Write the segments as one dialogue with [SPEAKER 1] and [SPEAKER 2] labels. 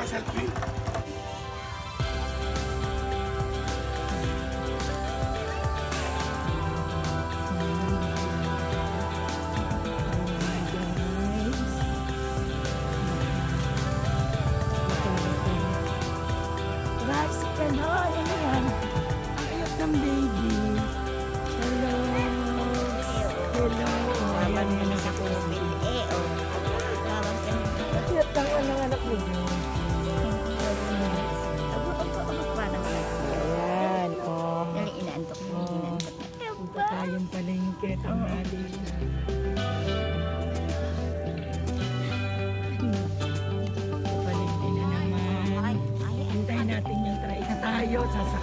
[SPEAKER 1] casa del PRI. 我尝尝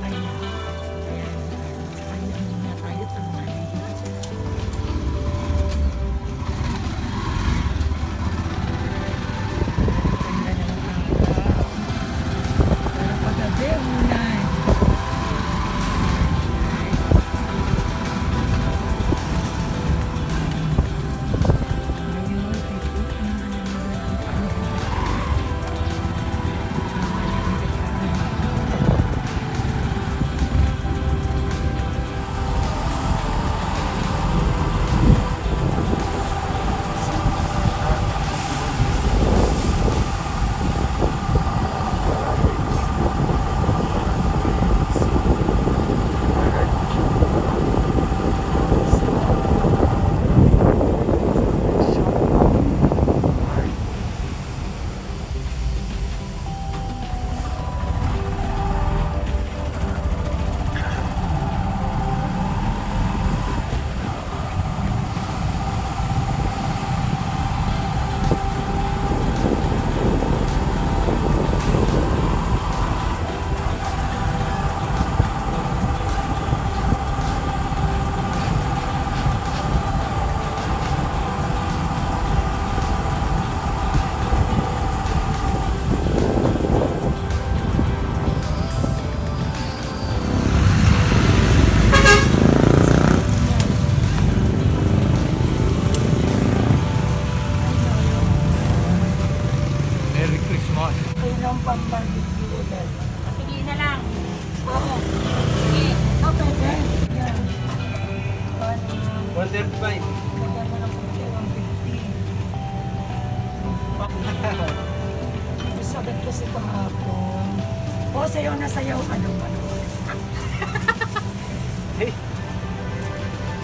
[SPEAKER 1] O, oh, sayaw na sayaw ka naman.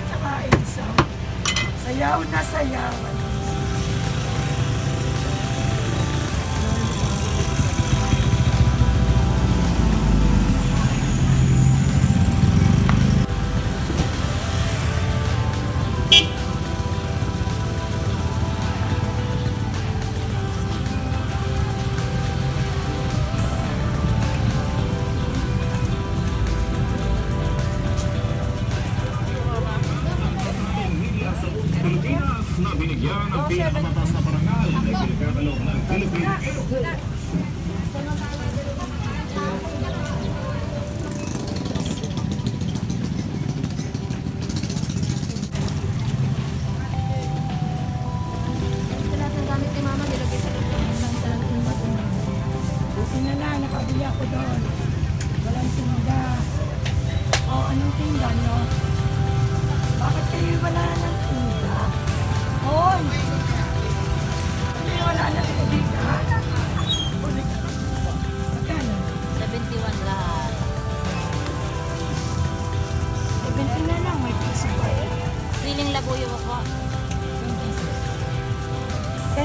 [SPEAKER 1] Tsaka isaw. Sayaw na sayaw.
[SPEAKER 2] Ano? Yeah.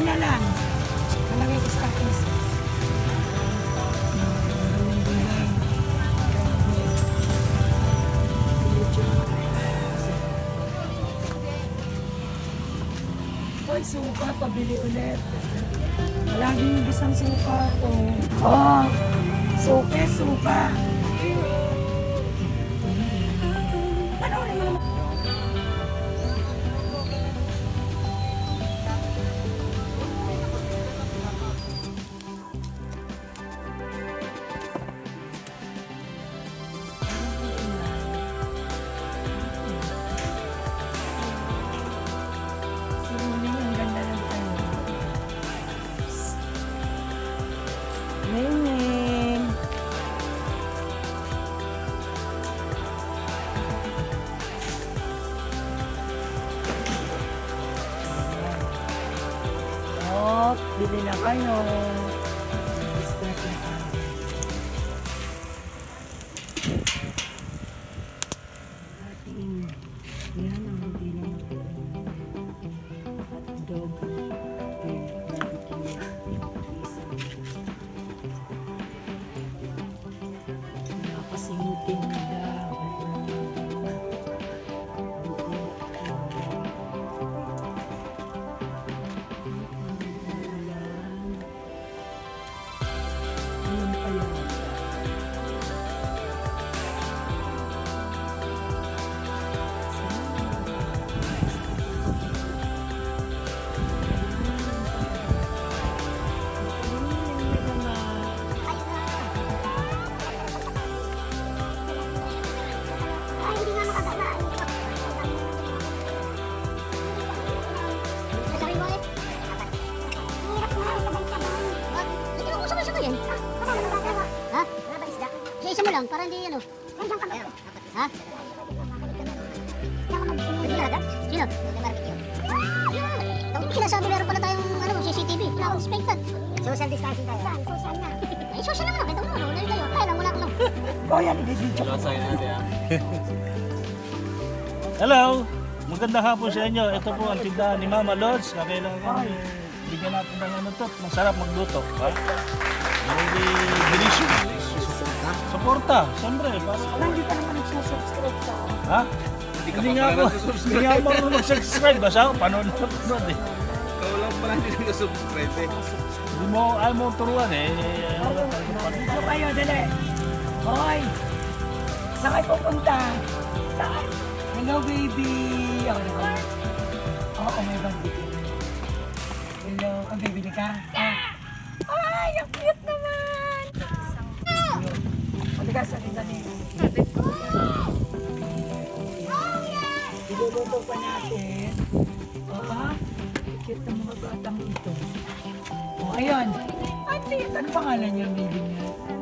[SPEAKER 2] na
[SPEAKER 1] lang. Malagay ko sa pieces. Hoy, suka, pabili ulit. Laging yung isang suka ko. Oh, suke, suka. Bili na kayo. Start na yan ang hindi na hotdog. Okay, barbecue. Isa.
[SPEAKER 3] Ha? Wala ba isda? Isa mo lang, para hindi ano. Ka? Ha? Na? Sino? Sinasabi meron pala tayong ano, CCTV. Wala akong expected. Social distancing tayo. Saan? Social na. Ay, social naman. Ito mo, ano, kayo. Kaya lang, wala ko lang.
[SPEAKER 1] Oh, yan, ibibidyo.
[SPEAKER 4] Hello! Magandang hapon sa inyo. Ito po ang tindahan ni Mama Lods. Kakailangan bigyan natin ng ano to. Masarap magluto. Ha? Very delicious. Suporta, siyempre.
[SPEAKER 1] Ka naman nagsasubscribe ka.
[SPEAKER 4] ha? Hindi nga ako. Hindi nga ako marunong mag-subscribe. Basta ako, panood na eh.
[SPEAKER 5] Ikaw lang pala hindi nag-subscribe eh.
[SPEAKER 4] Hindi mo, ayaw mo turuan eh. Ano pa-
[SPEAKER 1] Dito kayo, dali. Hoy! Saan kayo pupunta? Saan? Hello, baby! Ako na. Oo, may barbecue. Ka? Ah. Ay, ang cute naman! Halika, sali, sali. Iluluto pa natin. Oo, cute ng mga batang ito. O, ayun. Ate, ano pangalan niya, baby niya?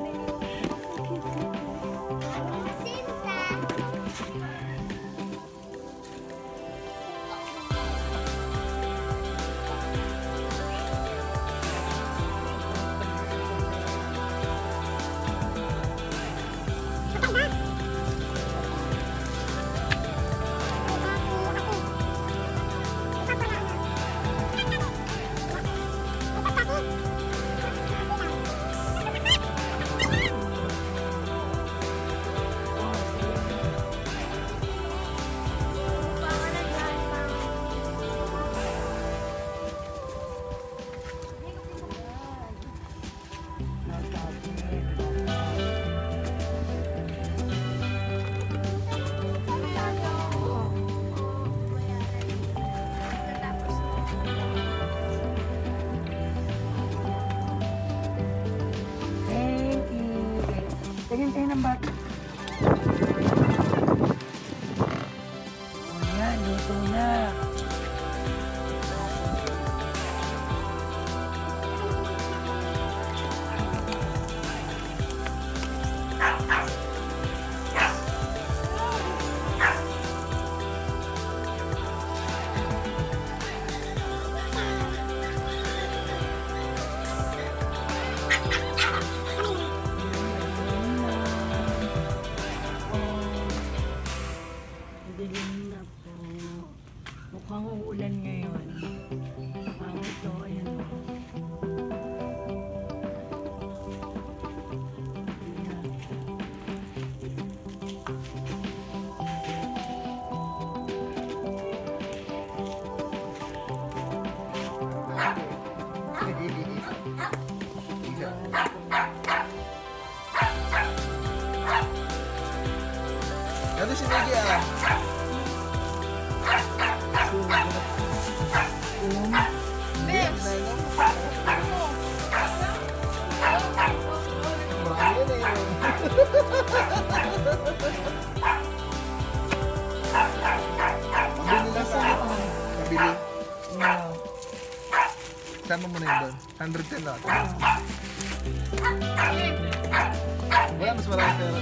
[SPEAKER 1] Tingin tayo ng bata.
[SPEAKER 5] Sama mo na yun doon. 110 lang. Wala mas marami pera.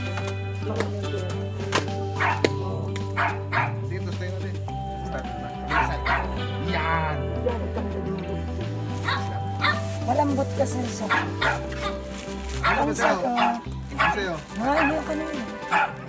[SPEAKER 5] Dito, stay natin. Start na. Yan!
[SPEAKER 1] Dito. kasi siya.
[SPEAKER 5] Ano ba sa'yo? Ano sa'yo?
[SPEAKER 1] Na yun.
[SPEAKER 3] Ayun na, yun na.